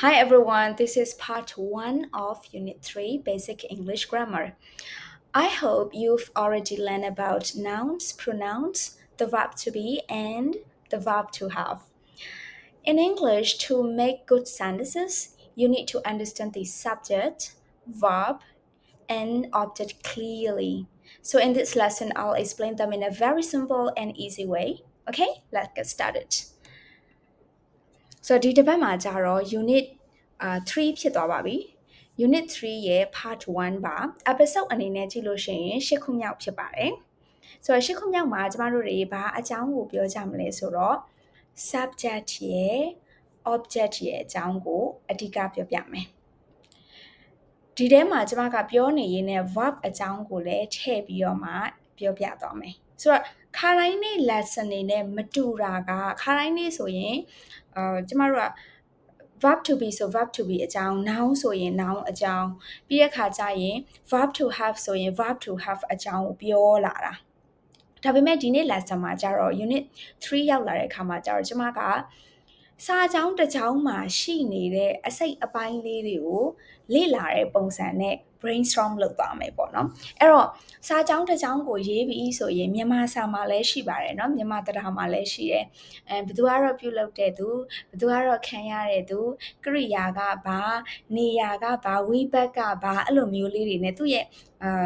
Hi everyone, this is part 1 of Unit 3 Basic English Grammar. I hope you've already learned about nouns, pronouns, the verb to be, and the verb to have. In English, to make good sentences, you need to understand the subject, verb, and object clearly. So, in this lesson, I'll explain them in a very simple and easy way. Okay, let's get started. ဆိုတော့ဒီတစ်ပတ်မှာကြတော့ unit အာ3ဖြစ်သွားပါပြီ unit 3ရဲ့ part 1ပါ episode အနေနဲ့ကြည့်လို့ရှိရင်၈ခုမြောက်ဖြစ်ပါတယ်ဆိုတော့၈ခုမြောက်မှာကျမတို့တွေဘာအကြောင်းကိုပြောကြမလဲဆိုတော့ subject ရဲ့ object ရဲ့အကြောင်းကိုအဓိကပြောပြမယ်ဒီထဲမှာကျမကပြောနေရင်းနဲ့ verb အကြောင်းကိုလည်းထည့်ပြီးတော့မှပြောပြသွားမယ် ဆိုတော့ခါတိုင်းနေ့ lesson နေနဲ့မတူတာကခါတိုင်းနေ့ဆိုရင်အာကျမတို့က verb to be ဆို verb to be အကြောင်း noun ဆိုရင် noun အကြောင်းပြီးရခါကျရင် verb to have ဆိုရင် verb to have အကြောင်းကိုပြောလာတာဒါပေမဲ့ဒီနေ့ lesson မှာကျတော့ unit 3ရောက်လာတဲ့အခါမှာကျတော့ကျမက စာကြောင်းတစ်ကြောင်းမှာရှိနေတဲ့အစိတ်အပိုင်းလေးတွေကိုလေ့လာတဲ့ပုံစံနဲ့ brainstorm လုပ်သွားမယ်ပေါ့နော်အဲ့တော့စာကြောင်းတစ်ကြောင်းကိုရေးပြီးဆိုရင်မြန်မာစာမှာလည်းရှိပါတယ်เนาะမြန်မာတရားမှာလည်းရှိတယ်အဲဘယ်သူကတော့ပြုလုပ်တဲ့သူဘယ်သူကတော့ခံရတဲ့သူကရိယာကဘာနေရာကဘာဝိဘတ်ကဘာအဲ့လိုမျိုးလေးတွေနဲ့သူ့ရဲ့အာ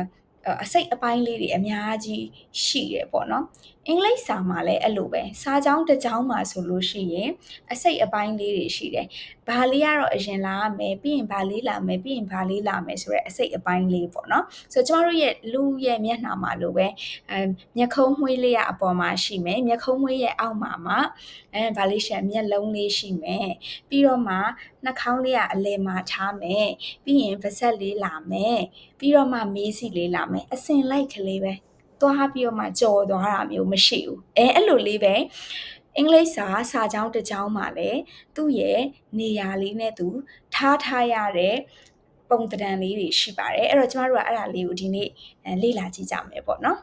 အစိတ်အပိုင်းလေးတွေအများကြီးရှိတယ်ပေါ့နော်အင်္ဂလိပ်စာမှာလည်းအဲ့လိုပဲစာကြောင်းတစ်ကြောင်းမှာဆိုလို့ရှိရင်အစိတ်အပိုင်းလေးတွေရှိတယ် ဘာလေးကတော့အရင်လာမယ်ပြီးရင်ဘာလေးလာမယ်ပြီးရင်ဘာလေးလာမယ်ဆိုရဲအစိတ်အပိုင်းလေးပေါ့နော်ဆိုတော့ကျမတို့ရဲ့လူရဲ့မျက်နှာမှာလိုပဲအဲမျက်ခုံးမွှေးလေးကအပေါ်မှာရှိမယ်မျက်ခုံးမွှေးရဲ့အောက်မှာမှာအဲဘာလေးရှံမျက်လုံးလေးရှိမယ်ပြီးတော့မှနှာခေါင်းလေးကအလယ်မှာထားမယ်ပြီးရင်ပါးစပ်လေးလာမယ်ပြီးတော့မှမေးစီလေးလာမယ်အစင်လိုက်ကလေးပဲသွားပြီးတော့မှကြော်သွားတာမျိုးမရှိဘူးအဲအဲ့လိုလေးပဲ အင်္ဂလိပ်စာစာကြောင်းတစ်ကြောင်းမှာလည်းသူ့ရဲ့နေရာလေးနဲ့သူထားထားရတဲ့ပုံသဏ္ဍာန်လေးတွေရှိပါတယ်အဲ့တော့ကျမတို့ကအဲ့ဒါလေးကိုဒီနေ့လေ့လာကြည့်ကြမယ်ပေါ့နော်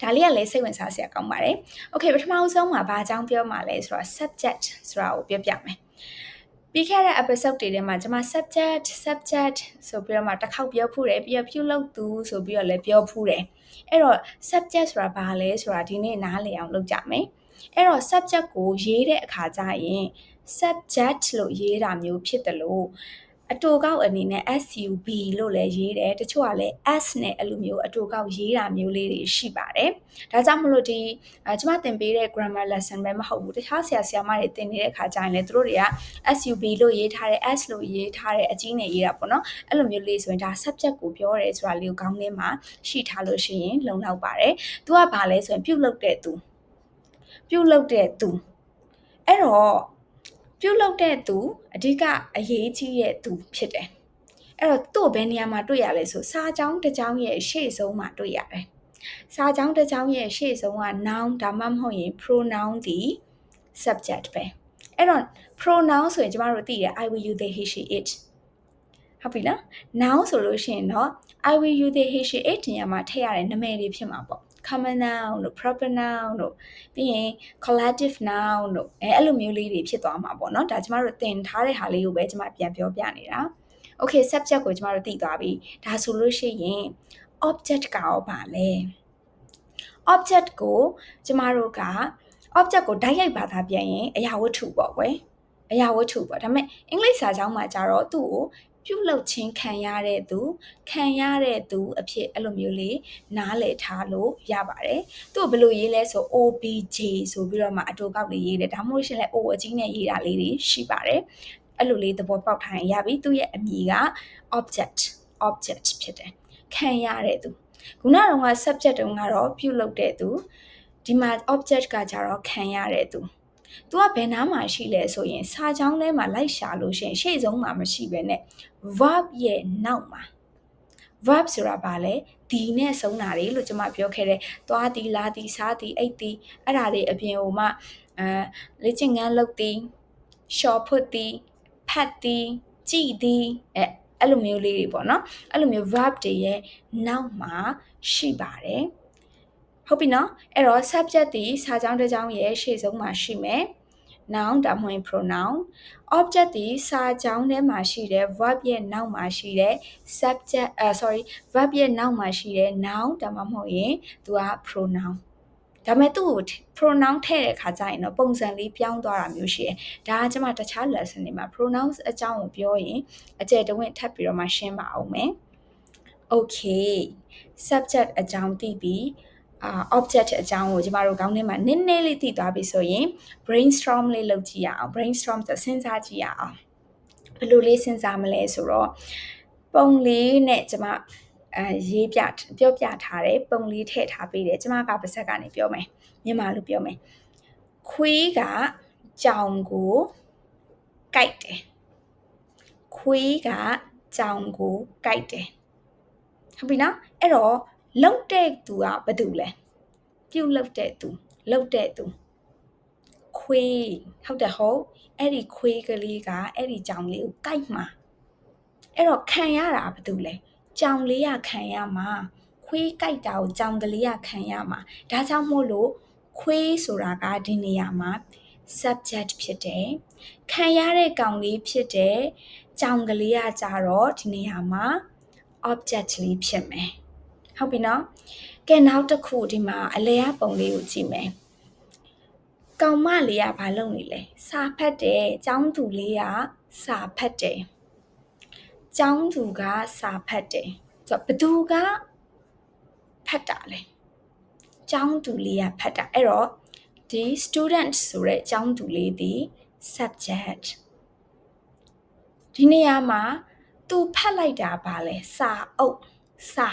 ဒါလေးကလည်းစိတ်ဝင်စားစရာကောင်းပါတယ်။ Okay ပထမဆုံးမှာဘာအကြောင်းပြောမှာလဲဆိုတော့ subject ဆိုတာကိုပြောပြမယ်။ပြီးခဲ့တဲ့ episode တွေထဲမှာကျွန်မ subject subject ဆိုပြီးတော့မှတစ်ခေါက်ပြောဖူးတယ်ပြီးတော့ပြုလုပ်သူဆိုပြီးတော့လည်းပြောဖူးတယ်အဲ့တော့ subject ဆိုတာဘာလဲဆိုတာဒီနေ့နားလည်အောင်လုပ်ကြမယ် အဲ့တော့ subject ကိုရေးတဲ့အခါကျရင် subject လို့ရေးတာမျိုးဖြစ်တယ်လို့အတူကောက်အနေနဲ့ SUB လို့လည်းရေးတယ်တချို့ကလည်း S နဲ့အဲ့လိုမျိုးအတူကောက်ရေးတာမျိုးလေးတွေရှိပါတယ်ဒါကြောင့်မလို့ဒီအကျမသင်ပေးတဲ့ grammar lesson ပဲမဟုတ်ဘူးတခြားဆရာဆရာမတွေသင်နေတဲ့အခါကျရင်လည်းသူတို့တွေက SUB လို့ရေးထားတဲ့ S လို့ရေးထားတဲ့အကြီးနဲ့ရေးတာပေါ့နော်အဲ့လိုမျိုးလေးဆိုရင်ဒါ subject ကိုပြောရဲဆိုတာလေးကိုခေါင်းထဲမှာရှိထားလို့ရှိရင်လုံလောက်ပါတယ်သူကဘာလဲဆိုရင်ပြုတ်လုတဲ့သူ ပြုတ်လုတဲ့သူအဲ့တော့ပြုတ်လုတဲ့သူအဓိကအရေးကြီးတဲ့သူဖြစ်တယ်အဲ့တော့သူ့ဘယ်နေရာမှာတွေ့ရလဲဆိုစာကြောင်းတစ်ကြောင်းရဲ့ရှေ့ဆုံးမှာတွေ့ရတယ်စာကြောင်းတစ်ကြောင်းရဲ့ရှေ့ဆုံးက noun ဒါမှမဟုတ်ရင် pronoun ဒီ subject ပဲအဲ့တော့ pronoun ဆိုရင်ကျမတို့သိတယ် I will you they he she it ဟုတ်ပြီနော် noun ဆိုလို့ရှိရင်တော့ I will you they he she it နေရာမှာထည့်ရတဲ့နာမည်တွေဖြစ်မှာပေါ့ common noun တို့ proper noun တို့ပြီးရင် collective noun တို့အဲအဲ့လိုမျိုးလေးတွေဖြစ်သွားမှာပေါ့နော်ဒါကျမတို့သင်ထားတဲ့ဟာလေးကိုပဲကျမပြန်ပြောပြနေတာ okay subject ကိုကျမတို့သိသွားပြီဒါဆိုလို့ရှိရင် object ကရောပါလဲ object ကိုကျမတို့က object ကိုဓာတ်ရိုက်ဘာသာပြန်ရင်အရာဝတ္ထုပေါ့ကွယ်အရာဝတ္ထုပေါ့ဒါပေမဲ့အင်္ဂလိပ်စာကြောင်းမှာကျတော့သူ့ကို ပြုလုပ်ခြင်းခံရတဲ့သူခံရတဲ့သူအဖြစ်အဲ့လိုမျိုးလေးနားလည်ထားလို့ရပါတယ်။သူ့ဘယ်လိုရေးလဲဆို OBJ ဆိုပြီးတော့မှအတူကောက်လေးရေးတယ်ဒါမှမဟုတ်ရှင်လဲ O အကြီးနဲ့ရေးတာလေးတွေရှိပါတယ်။အဲ့လိုလေးသဘောပေါက်ထားရင်ရပြီသူ့ရဲ့အမည်က object object ဖြစ်တယ်။ခံရတဲ့သူခုနကတော့ subject တုန်းကတော့ပြုလုပ်တဲ့သူဒီမှာ object ကကြတော့ခံရတဲ့သူ။ तू ကဘယ်နားမှာရှိလဲဆိုရင်စာချောင်းထဲမှာလိုက်ရှာလို့ရှိရင်ရှေ့ဆုံးမှာမရှိဘဲနဲ့ verb ရဲ့နောက်မှာ verb ဆိုတာဘာလဲဒီနဲ့ဆုံးတာတွေလို့ကျွန်မပြောခဲ့တယ်။သွားသည်လာသည်စားသည်အိတ်သည်အဲ့ဒါတွေအပြင်ဟိုမှအဲလေ့ကျင့်ခန်းလုပ်သည်ရှော့ဖွတ်သည်ဖတ်သည်ကြည်သည်အဲအဲ့လိုမျိုးလေးတွေပေါ့နော်အဲ့လိုမျိုး verb တွေရဲ့နောက်မှာရှိပါတယ်။ ဟုတ်ပြီနော်အဲ့တော့ subject ဒီစာကြောင်းတစ်ကြောင်းရဲ့ရှေ့ဆုံးမှာရှိမယ် noun ဒါမှမဟုတ် pronoun object ဒီစာကြောင်းထဲမှာရှိတဲ့ verb ရဲ့နောက်မှာရှိတဲ့ subject အဲ sorry verb ရဲ့နောက်မှာရှိတဲ့ noun ဒါမှမဟုတ်ရင်သူက pronoun ဒါပေမဲ့သူ့ကို pronoun ထည့်တဲ့ခါကျရင်တော့ပုံစံလေးပြောင်းသွားတာမျိုးရှိတယ်။ဒါကကျွန်မတခြား lesson တွေမှာ pronouns အကြောင်းကိုပြောရင်အကျယ်တဝင့်ထပ်ပြီးတော့မှရှင်းပါအောင်မယ်။ Okay subject အကြောင်းသိပြီးအာ object အကြောင်းကိုကျမတို့ခေါင်းထဲမှာနည်းနည်းလေးသိသွားပြီဆိုရင် brainstorm လေးလုပ်ကြည့်ရအောင် brainstorm ဆိုစဉ်းစားကြည့်ရအောင်ဘယ်လိုလေးစဉ်းစားမလဲဆိုတော့ပုံလေးနဲ့ကျမအဲရေးပြပြောပြထားတယ်ပုံလေးထည့်ထားပေးတယ်ကျမကပါစက်ကနေပြောမယ်မြန်မာလိုပြောမယ်ခွေးကကြောင်ကိုကြိုက်တယ်ခွေးကကြောင်ကိုကြိုက်တယ်ဟုတ်ပြီနော်အဲ့တော့ လှုပ်တဲ့သူကဘာတူလဲပြုတ်လှုပ်တဲ့သူလှုပ်တဲ့သူခွေးဟုတ်တယ်ဟုတ်အဲ့ဒီခွေးကလေးကအဲ့ဒီကြောင်လေးကိုကြိုက်မှာအဲ့တော့ခံရတာဘာတူလဲကြောင်လေးရခံရမှာခွေးကြိုက်တာကိုကြောင်ကလေးရခံရမှာဒါကြောင့်မို့လို့ခွေးဆိုတာကဒီနေရာမှာ subject ဖြစ်တယ်ခံရတဲ့ကောင်လေးဖြစ်တဲ့ကြောင်ကလေးကကြတော့ဒီနေရာမှာ object လေးဖြစ်မယ် ဟုတ်ပြီနော်ကဲနောက်တစ်ခုဒီမှာအလဲအပုံလေးကိုကြည့်မယ်ကောင်မလေးကဘာလုပ်နေလဲစာဖတ်တယ်ចောင်းသူလေးကစာဖတ်တယ်ចောင်းသူကစာဖတ်တယ်ဆိုတော့ဘသူကဖတ်တာလဲចောင်းသူလေးကဖတ်တာအဲ့တော့ဒီ student ဆိုတဲ့ចောင်းသူလေးဒီ subject ဒီနေရာမှာသူဖတ်လိုက်တာပါလဲစာအုပ်စာ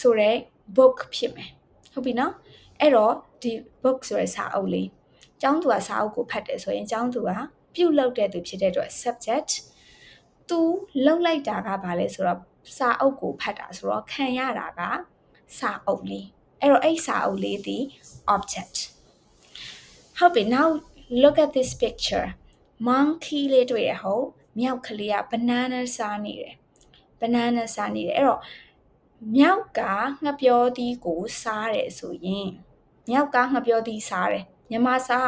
ဆိုတဲ့ book ဖြစ်မယ်ဟုတ်ပြီနော်အဲ့တော့ဒီ book ဆိုတဲ့စာအုပ်လေးကျောင်းသူကစာအုပ်ကိုဖတ်တယ်ဆိုရင်ကျောင်းသူကပြုတ်လောက်တဲ့သူဖြစ်တဲ့အတွက် subject သူလောက်လိုက်တာကဘာလဲဆိုတော့စာအုပ်ကိုဖတ်တာဆိုတော့ခံရတာကစာအုပ်လေးအဲ့တော့အဲ့စာအုပ်လေးဒီ object ဟုတ်ပြီ now look at this picture monkey လေးတွေ့ရဟုတ်မြောက်ကလေးက banana စားနေတယ် banana စားနေတယ်အဲ့တော့ မြောက်ကငှက်ပြောသီးကိုစားတယ်ဆိုရင်မြောက်ကငှက်ပြောသီးစားတယ်မြန်မာစာ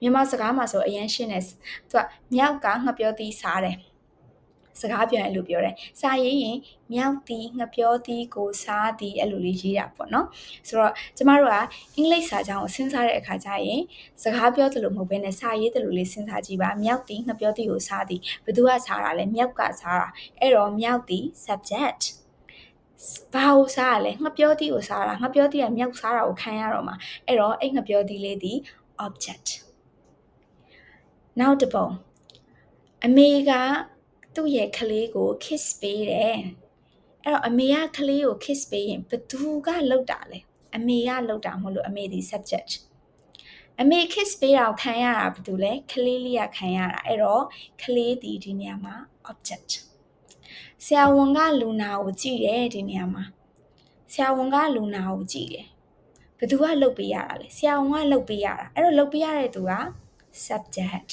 မြန်မာစကားမှာဆိုအရင်ရှင်းတယ်သူကမြောက်ကငှက်ပြောသီးစားတယ်စကားပြန်လို့ပြောတယ်စာရေးရင်မြောက်သည်ငပြောသည်ကိုစားသည်အဲ့လိုလေးရေးတာပေါ့နော်ဆိုတော့ကျမတို့ကအင်္ဂလိပ်စာကြောင်းကိုစဉ်းစားတဲ့အခါကျရင်စကားပြောသလိုမဟုတ်ဘဲနဲ့စာရေးသလိုလေးစဉ်းစားကြည့်ပါမြောက်သည်ငပြောသည်ကိုစားသည်ဘယ်သူကစားတာလဲမြောက်ကစားတာအဲ့တော့မြောက်သည် subject ဘာကိုစားရလဲငှပြောသီးကိုစားတာငှပြောသီးကမြောက်စားတာကိုခံရတော့မှာအဲ့တော့အဲ့ငှပြောသီးလေးဒီ object နောက်တစ်ပုံအမေကသူ့ရဲ့ကလေးကို kiss ပေးတယ်အဲ့တော့အမေကကလေးကို kiss ပေးရင်ဘသူကလှုပ်တာလဲအမေကလှုပ်တာမဟုတ်လို့အမေဒီ subject အမေ kiss ပေးတာကိုခံရတာဘာတူလဲကလေးလေးကခံရတာအဲ့တော့ကလေးဒီဒီနေရာမှာ object ဆရာဝန်ကလူနာကိုကြည့်တယ်ဒီနေရာမှာဆရာဝန်ကလူနာကိုကြည့်တယ်ဘယ်သူကလှုပ်ပေးရတာလဲဆရာဝန်ကလှုပ်ပေးရတာအဲ့တော့လှုပ်ပေးရတဲ့သူက subject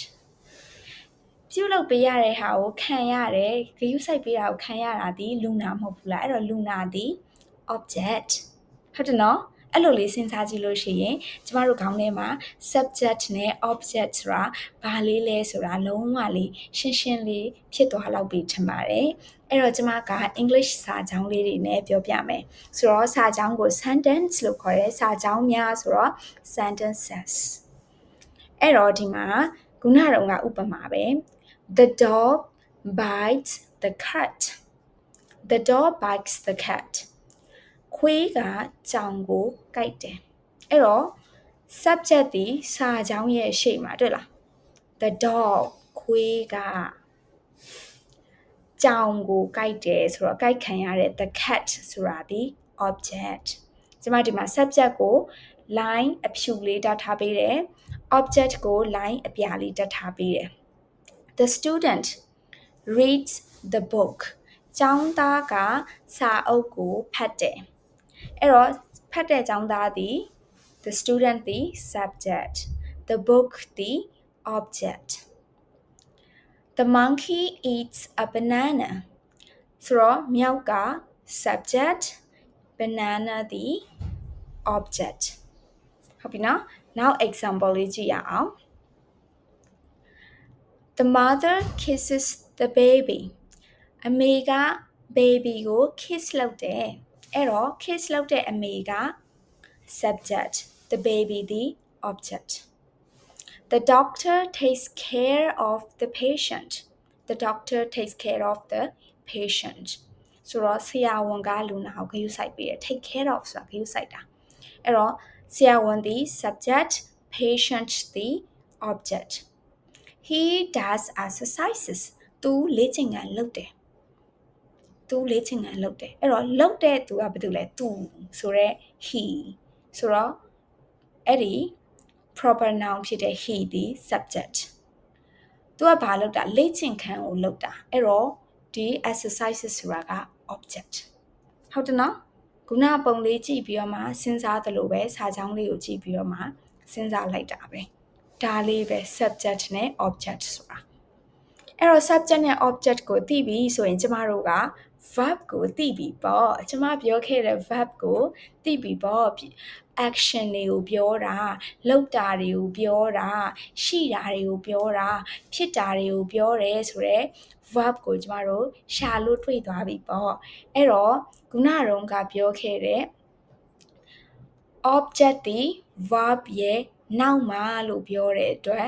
ပြုတ်လုပ်ပေးရတဲ့ဟာကိုခံရတယ်ဂရုစိုက်ပေးတာကိုခံရတာဒီလူနာမဟုတ်ဘူးလားအဲ့တော့လူနာဒီ object ဟုတ်တယ်နော် အဲ့လိုလေးစဉ်းစားကြည့်လို့ရှိရင်ကျမတို့ခေါင်းထဲမှာ subject နဲ့ object ဆိုတာဘာလေးလဲဆိုတာလုံးဝလေးရှင်းရှင်းလေးဖြစ်သွားလောက်ပြီထင်ပါတယ်အဲ့တော့ကျမက English စာကြောင်းလေးတွေနဲ့ပြောပြမယ်ဆိုတော့စာကြောင်းကို sentence လို့ခေါ်တယ်စာကြောင်းများဆိုတော့ sentences အဲ့တော့ဒီမှာခုနကတော့ဥပမာပဲ The dog bites the cat The dog bites the cat ခွေးကကြောင်ကိုကိုက်တယ်အဲ့တော့ subject ဒီစာကြောင်းရဲ့ရှေ့မှာတွေ့လား The dog ခွေးကကြောင်ကိုကိုက်တယ်ဆိုတော့ကိုက်ခံရတဲ့ the cat ဆိုတာဒီ object ကျွန်မဒီမှာ subject ကို line အဖြူလေးတက်ထားပေးတယ် object ကို line အပြာလေးတက်ထားပေးတယ် the student reads the book ကျောင်းသားကစာအုပ်ကိုဖတ်တယ် အဲ့တော့ဖတ်တဲ့ကျောင်းသားသည် the student သည် subject the book သည် object the monkey eats a banana ဆိုတော့မြောက်က subject banana သည် object ဟုတ်ပြီနော် now example လေးကြည့်ရအောင် The mother kisses the baby အမေက baby ကို kiss လုပ်တယ် အဲ့တော့ kiss လုပ်တဲ့အမေက subject the baby the object the doctor takes care of the patient the doctor takes care of the patient ဆိုတော့ဆရာဝန်ကလူနာကိုဂရုစိုက်ပေးတယ် take care of ဆိုတာဂရုစိုက်တာအဲ့တော့ဆရာဝန်သည် subject patient သည် object he does exercises သူလေ့ကျင့်ခန်းလုပ်တယ် သူလေ့ကျင့်ခန်းလုပ်တယ်အဲ့တော့လုပ်တဲ့သူကဘာတူလဲသူဆိုတော့ he ဆိုတော့အဲ့ဒီ proper noun ဖြစ်တဲ့ he ဒီ subject သူကဘာလုပ်တာလေ့ကျင့်ခန်းကိုလုပ်တာအဲ့တော့ဒီ exercises ဆိုတာက object ဟုတ်တယ်နော်ခုနပုံလေးကြည့်ပြီးတော့မှစဉ်းစားသလိုပဲစာကြောင်းလေးကိုကြည့်ပြီးတော့မှစဉ်းစားလိုက်တာပဲဒါလေးပဲ subject နဲ့ object ဆိုတာအဲ့တော့ subject နဲ့ object ကိုသိပြီဆိုရင်ကျမတို့က verb ကိုသိပြီပေါ့ကျမပြောခဲ့တဲ့ verb ကိုသိပြီပေါ့ action တွေကိုပြောတာလုပ်တာတွေကိုပြောတာရှိတာတွေကိုပြောတာဖြစ်တာတွေကိုပြောတယ်ဆိုတော့ verb ကိုကျမတို့ရှာလို့တွေ့သွားပြီပေါ့အဲ့တော့ခုနတုန်းကပြောခဲ့တဲ့ object ဒီ verb ရဲ့နောက်မှာလို့ပြောတဲ့အတွက်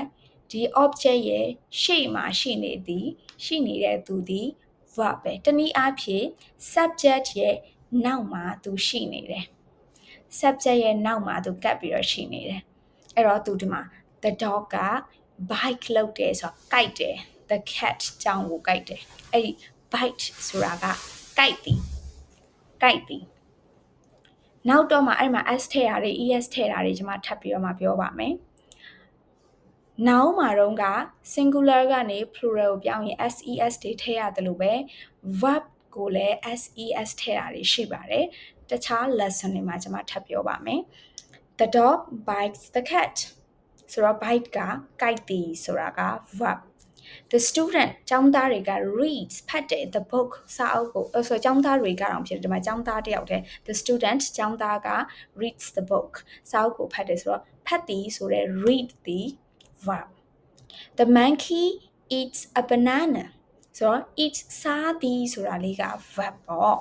ဒီ object ရဲ့ရှေ့မှာရှိနေသည်ရှိနေတဲ့သူသည် verb ပဲတနည်းအားဖြင့် subject ရဲ့နောက်မှာသူရှိနေတယ် subject ရဲ့နောက်မှာသူကပ်ပြီးတော့ရှိနေတယ်အဲ့တော့သူဒီမှာ the dog က bite လုပ်တယ်ဆိုတော့ကြိုက်တယ် the cat ကြောင်ကိုကြိုက်တယ်အဲ့ဒီ bite ဆိုတာကကြိုက်သည်ကြိုက်သည်နောက်တော့မှအဲ့မှာ s ထည့်တာတွေ es ထည့်တာတွေကျွန်မထပ်ပြီးတော့မှပြောပါမယ်။ noun မှာတော့က singular ကနေ plural ကိုပြောင်းရင် ses တွေထည့်ရတယ်လို့ပဲ verb ကိုလည်း ses ထည့်တာတွေရှိပါတယ်။တခြား lesson တွေမှာကျွန်မထပ်ပြောပါမယ်။ The dog bites the cat ဆိုတော့ bite ကကြိုက်သည်ဆိုတာက verb the student ကျောင်းသားတွေက reads ဖတ်တယ် the book စာအုပ်ကိုအဲဆိုကျောင်းသားတွေကတော့ဖြစ်တယ်ဒီမှာကျောင်းသားတယောက်တည်း the student ကျောင်းသားက reads the book စာအုပ်ကိုဖတ်တယ်ဆိုတော့ဖတ်သည်ဆိုတဲ့ read သည် verb the monkey eats a banana ဆိုတော့ eat စားသည်ဆိုတာလေးက verb ပေါ့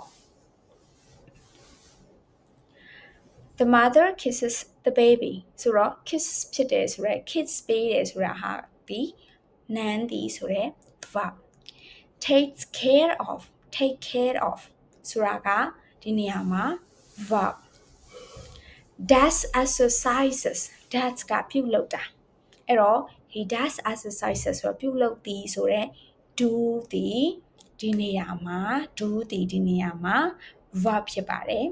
the mother kisses the baby ဆိုတော့ kiss ဖြစ်တယ်ဆိုတော့ kiss ပေးတယ်ဆိုတာဟာဒီနန်းသည်ဆိုတဲ့ verb takes care of take care of ဆိုတာကဒီနေရာမှာ verb does exercises does ကပြုလုပ်တာ အဲ့တော့ he does exercises ဆိုတော့ပြုလုပ်သည်ဆိုတော့ do သည်ဒီနေရာမှာ do သည်ဒီနေရာမှာ verb ဖြစ်ပါတယ်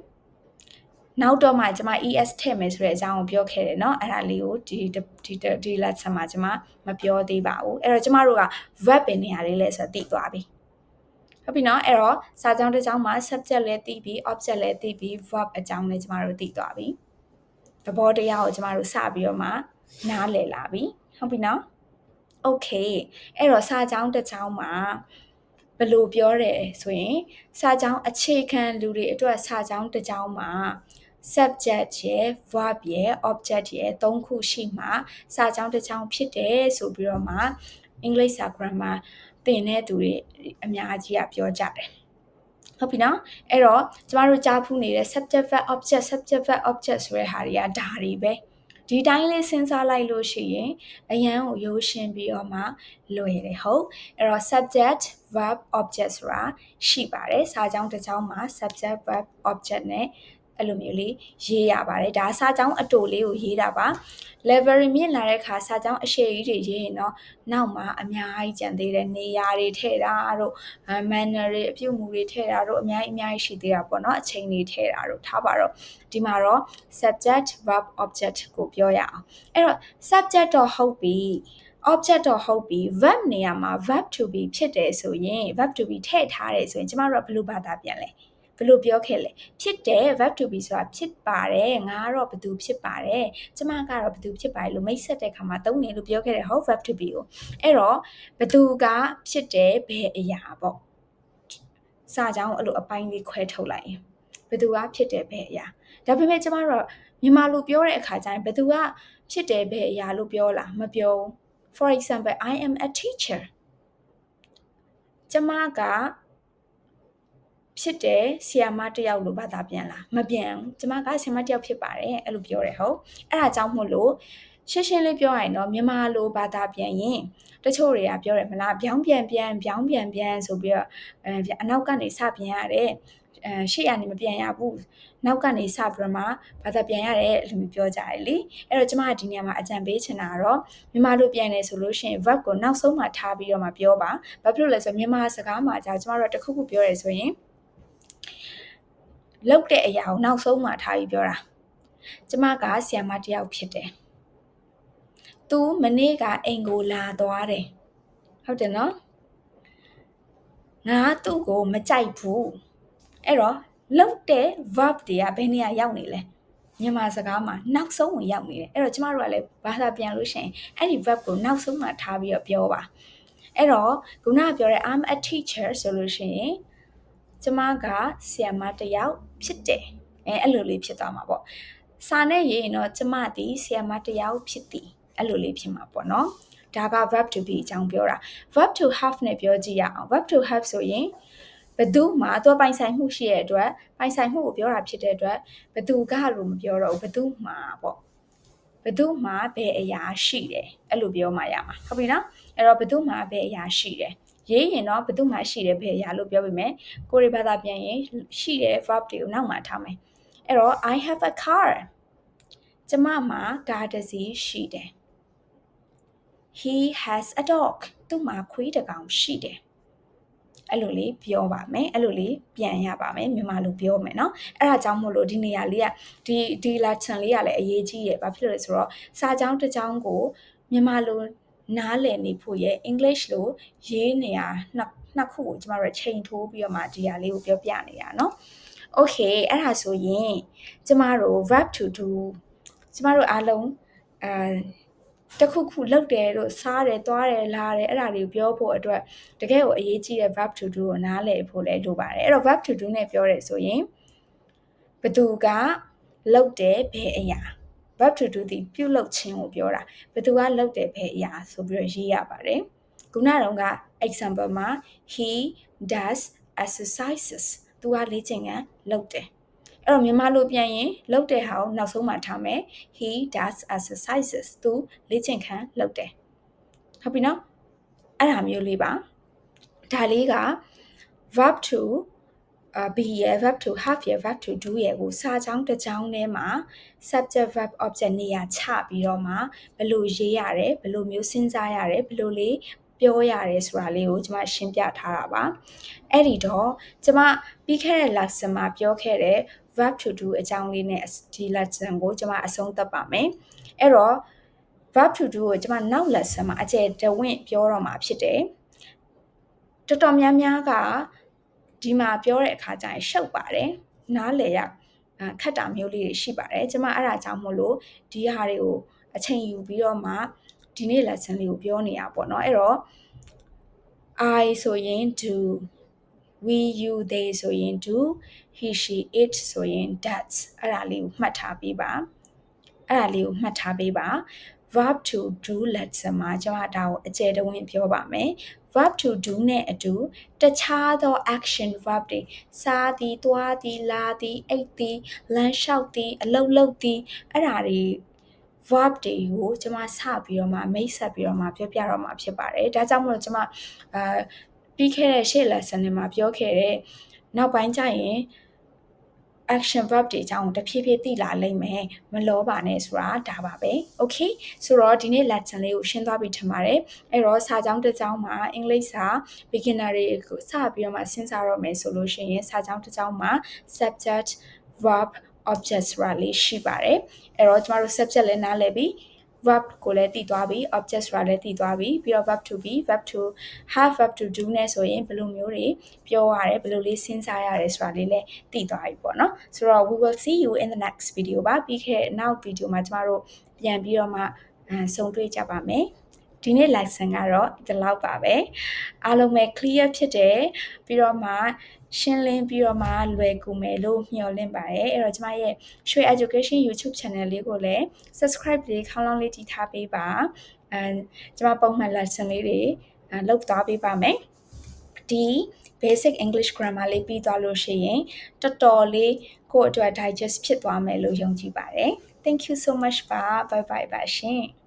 နောက်တော့မှကျွန်မ ES ထည့်မယ်ဆိုတဲ့အကြောင်းကိုပြောခဲ့တယ်เนาะအဲ့ဒါလေးကိုဒီဒီဒီ lesson မှာကျွန်မမပြောသေးပါဘူးအဲ့တော့ကျွန်မတို့က verb ပင်နေရာလေးလဲဆိုတော့သိသွားပြီဟုတ်ပြီเนาะအဲ့တော့စာကြောင်းတစ်ကြောင်းမှာ subject လည်းသိပြီး object လည်းသိပြီး verb အကြောင်းလည်းကျွန်မတို့သိသွားပြီသဘောတရားကိုကျွန်မတို့စပြီးတော့မှ နားလည်လာပြီဟုတ်ပြီเนาะ okay အဲ့တော့စာကြောင်းတစ်ကြောင်းမှာဘယ်လိုပြောတယ်ဆိုရင်စာကြောင်းအခြေခံလူတွေအတွက်စာကြောင်းတစ်ကြောင်းမှာ subject ရဲ့ verb ရဲ့ object ရဲ့သုံးခုရှိမှစာကြောင်းတစ်ကြောင်းဖြစ်တယ်ဆိုပြီးတော့မှအင်္ဂလိပ်စာ grammar သင်တဲ့သူတွေအများကြီးကပြောကြတယ်ဟုတ်ပြီနော်အဲ့တော့ကျမတို့ကြားဖူးနေတဲ့ subject verb object subject verb object ဆိုတဲ့ဟာတွေကဒါတွေပဲ ဒီတိုင်းလေးစဉ်းစားလိုက်လို့ရှိရင်အရန်ကိုရိုးရှင်းပြီးတော့မှလွယ်တယ်ဟုတ်အဲ့တော့ subject verb object ဆိုတာရှိပါတယ်စာကြောင်းတစ်ကြောင်းမှာ subject verb object နဲ့ အဲ့လိုမျိုးလေးရေးရပါတယ်ဒါစာကြောင်းအတူလေးကိုရေးတာပါ level မြင့်လာတဲ့ခါစာကြောင်းအရှိကြီးတွေရေးရင်တော့နောက်မှာအများကြီးကြံသေးတယ်နေရာတွေထည့်တာတို့ manner တွေအပြုအမူတွေထည့်တာတို့အများကြီးအများကြီးရှိသေးတာပေါ့နော်အချိန်တွေထည့်တာတို့ထားပါတော့ဒီမှာတော့ subject verb object ကိုပြောရအောင်အဲ့တော့ subject တော့ဟုတ်ပြီ object တော့ဟုတ်ပြီ verb နေရာမှာ verb to be ဖြစ်တယ်ဆိုရင် verb to be ထည့်ထားတယ်ဆိုရင်ကျမတို့ကဘယ်လိုဘာသာပြန်လဲ ဘယ်လိုပြောခဲ့လဲဖြစ်တယ် verb to be ဆိုတာဖြစ်ပါတယ်ငါကတော့ဘသူဖြစ်ပါတယ်ကျမကတော့ဘသူဖြစ်ပါတယ်လို့မိတ်ဆက်တဲ့ခါမှာသုံးတယ်လို့ပြောခဲ့တယ်ဟုတ် verb to be ကိုအဲ့တော့ဘသူကဖြစ်တယ်ဘယ်အရာပေါ့စာကြောင်းအဲ့လိုအပိုင်းလေးခွဲထုတ်လိုက်ရင်ဘသူကဖြစ်တယ်ဘယ်အရာဒါပေမဲ့ကျမတို့မြန်မာလိုပြောတဲ့အခါကျရင်ဘသူကဖြစ်တယ်ဘယ်အရာလို့ပြောလားမပြော for example i am a teacher ကျမက ဖြစ်တယ်ဆီယာမတယောက်လို့ဘာသာပြန်လားမပြန်ဘူးကျမကဆီယာမတယောက်ဖြစ်ပါတယ်အဲ့လိုပြောတယ်ဟုတ်အဲ့ဒါကြောင့်မို့လို့ရှင်းရှင်းလေးပြောရရင်တော့မြန်မာလိုဘာသာပြန်ရင်တချို့တွေကပြောတယ်မလားပြောင်းပြန်ပြန်ပြောင်းပြန်ပြန်ဆိုပြီးတော့အဲအနောက်ကနေစပြန်ရတယ်အဲရှေ့ကနေမပြန်ရဘူးနောက်ကနေစပြီးတော့မှဘာသာပြန်ရတယ်အဲ့လိုမျိုးပြောကြတယ်လေအဲ့တော့ကျမကဒီနေရာမှာအကြံပေးချင်တာကတော့မြန်မာလိုပြန်နေဆိုလို့ရှိရင် verb ကိုနောက်ဆုံးမှထားပြီးတော့မှပြောပါဘာဖြစ်လို့လဲဆိုမြန်မာစကားမှာじゃကျမတို့တခုခုပြောရဲဆိုရင် လောက်တဲ့အရာကိုနောက်ဆုံးမှထားပြီးပြောတာကျမကဆီယမတယောက်ဖြစ်တယ်။ तू မနေ့ကအိမ်ကိုလာသွားတယ်။ဟုတ်တယ်နော်။ငါသူ့ကိုမကြိုက်ဘူး။အဲ့တော့လောက်တဲ့ verb တွေကဘယ်နေရာရောက်နေလဲ။မြန်မာစကားမှာနောက်ဆုံးကိုရောက်နေတယ်။အဲ့တော့ကျမတို့ကလည်းဘာသာပြန်လို့ရှိရင်အဲ့ဒီ verb ကိုနောက်ဆုံးမှထားပြီးတော့ပြောပါ။အဲ့တော့ခုနကပြောတဲ့ I'm a teacher ဆိုလို့ရှိရင် ကျမကဆရာမတစ်ယောက်ဖြစ်တယ်အဲအဲ့လိုလေးဖြစ်သွားမှာပေါ့စာနဲ့ရေးရင်တော့ကျမသည်ဆရာမတစ်ယောက်ဖြစ်သည်အဲ့လိုလေးဖြစ်မှာပေါ့နော်ဒါက verb to be အကြောင်းပြောတာ verb to have နဲ့ပြောကြည့်ရအောင် verb to have ဆိုရင်ဘသူမှသူပိုင်ဆိုင်မှုရှိတဲ့အတွက်ပိုင်ဆိုင်မှုကိုပြောတာဖြစ်တဲ့အတွက်ဘသူကလို့မပြောတော့ဘူးဘသူမှပေါ့ဘသူမှဘယ်အရာရှိတယ်အဲ့လိုပြောမှရမှာဟုတ်ပြီနော်အဲ့တော့ဘသူမှဘယ်အရာရှိတယ် ရေးရင်တော့ဘယ်သူမှရှိတယ်ဘယ်အရာလို့ပြောပြမယ်ကိုရီဘာသာပြန်ရင်ရှိတဲ့ verb တွေကိုနောက်မှထားမယ်အဲ့တော့ I have a car ကျမမှာကားတစ်စီးရှိတယ် He has a dog သူ့မှာခွေးတစ်ကောင်ရှိတယ်အဲ့လိုလေးပြောပါမယ်အဲ့လိုလေးပြန်ရပါမယ်မြန်မာလိုပြောမယ်เนาะအဲ့ဒါကြောင့်မို့လို့ဒီနေရာလေးကဒီဒီ lesson လေးကလည်းအရေးကြီးရယ်ဘာဖြစ်လို့လဲဆိုတော့စာကြောင်းတစ်ကြောင်းကိုမြန်မာလို နားလည်နေဖို့ရဲ့ English လို့ရေးနေရနှစ်နှစ်ခုကိုကျမတို့ချိန်ထိုးပြီးတော့မှဒီဟာလေးကိုပြောပြနေတာเนาะ Okay အဲ့ဒါဆိုရင်ကျမတို့ verb to do ကျမတို့အားလုံးအဲတခုခုလုပ်တယ်လို့စားတယ်သွားတယ်လာတယ်အဲ့ဒါတွေကိုပြောဖို့အတွက်တကယ်ကိုအရေးကြီးတဲ့ verb to do ကိုနားလည်ဖို့လည်းလိုပါတယ်အဲ့တော့ verb to do နဲ့ပြောရဲဆိုရင်ဘသူကလုပ်တယ်ဘယ်အရာ verb to do ဒီပြုလုပ်ခြင်းကိုပြောတာဘသူကလုပ်တယ်ဘယ်အရာဆိုပြီးတော့ရေးရပါတယ်ခုနတုန်းက example မှာ he does exercises သူကလေ့ကျင့်ခန်းလုပ်တယ်အဲ့တော့မြန်မာလိုပြန်ရင်လုပ်တဲ့ဟာကိုနောက်ဆုံးမှထားမယ် he does exercises သူလေ့ကျင့်ခန်းလုပ်တယ်ဟုတ်ပြီနော်အဲ့ဒါမျိုးလေးပါဒါလေးက verb to uh, be ရဲ့ verb to have ရဲ့ verb to do ရဲ့ကိုစာကြောင်းတစ်ကြောင်းထဲမှာ subject verb object နေရာချပြီးတော့မှဘယ်လိုရေးရတယ်ဘယ်လိုမျိုးစဉ်းစားရတယ်ဘယ်လိုလေးပြောရတယ်ဆိုတာလေးကိုကျွန်မရှင်းပြထားတာပါအဲ့ဒီတော့ကျွန်မပြီးခဲ့တဲ့ lesson မှာပြောခဲ့တဲ့ verb to do အကြောင်းလေးနဲ့ဒီ lesson ကိုကျွန်မအဆုံးသတ်ပါမယ်အဲ့တော့ verb to do ကိုကျွန်မနောက် lesson မှာအကျယ်တဝင့်ပြောတော့မှာဖြစ်တယ်တော်တော်များများက ဒီမှာပြောတဲ့အခါကျရင်ရှုပ်ပါတယ်နားလေရခက်တာမျိုးလေးတွေရှိပါတယ်ကျွန်မအဲ့ဒါကြောင့်မို့လို့ဒီဟာတွေကိုအချိန်ယူပြီးတော့မှဒီနေ့ lesson လေးကိုပြောနေရပေါ့နော်အဲ့တော့ I ဆိုရင် do we you they ဆိုရင် do he she it ဆိုရင် does အဲ့ဒါလေးကိုမှတ်ထားပေးပါအဲ့ဒါလေးကိုမှတ်ထားပေးပါ verb to do lesson မှာကျွန်မဒါကိုအကျယ်တဝင့်ပြောပါမယ် verb to do နဲ့အတူတခြားသော action verb တွေစားသည်၊သွားသည်၊လာသည်၊အိပ်သည်၊လမ်းလျှောက်သည်၊အလုပ်လုပ်သည်အဲ့ဒါတွေ verb တွေကိုကျွန်မစပြီးတော့မှမိတ်ဆက်ပြီးတော့မှပြောပြတော့မှာဖြစ်ပါတယ်။ဒါကြောင့်မလို့ကျွန်မအာပြီးခဲ့တဲ့ရှေ့ lesson တွေမှာပြောခဲ့တဲ့နောက်ပိုင်းကျရင် action verb တွေအကြောင်းတဖြည်းဖြည်းသိလာလိမ့်မယ်မလောပါနဲ့ဆိုတာဒါပါပဲ okay ဆိုတော့ဒီနေ့ lesson လေးကိုရှင်းသွားပြီထင်ပါတယ်အဲ့တော့စာကြောင်းတစ်ကြောင်းမှာအင်္ဂလိပ်စာ beginner တွေကိုစပြီးတော့မှစဉ်းစားရမယ်ဆိုလို့ရှိရင်စာကြောင်းတစ်ကြောင်းမှာ subject verb object ဆိုတာလေးရှိပါတယ်အဲ့တော့ကျမတို့ subject လည်းနားလည်ပြီး verb ကိုလည်းတည်သွားပြီ object ဆိုတာလည်းတည်သွားပြီပြီးတော့ verb to be verb to have verb to do နဲ့ဆိုရင်ဘယ်လိုမျိုးတွေပြောရတယ်ဘယ်လိုလေးစဉ်းစားရတယ်ဆိုတာလေးလည်းတည်သွားပြီပေါ့နော်ဆိုတော့ we will see you in the next video ပါပြီးခဲ့ နောက် video မှာကျမတို့ပြန်ပြီးတော့မှဆုံတွေ့ကြပါမယ်ဒီနေ့ lesson ကတော့ဒီလောက်ပါပဲအားလုံးပဲ clear ဖြစ်တယ်ပြီးတော့မှ ရှင်းလင်းပြီးတော့မှလွယ်ကူမယ်လို့မျှော်လင့်ပါတယ်အဲ့တော့ကျမရဲ့ရွှေ education YouTube channel လေးကိုလည်း subscribe လေးခေါင်းလောင်းလေးတီးထားပေးပါအဲကျမပုံမှန် lesson လေးတွေအဲလုပ်သွားပေးပါမယ်ဒီ basic English grammar လေးပြီးသွားလို့ရှိရင်တော်တော်လေးကိုယ့်အတွက် digest ဖြစ်သွားမယ်လို့ယုံကြည်ပါတယ် thank you so much ပါ bye bye ပါရှင်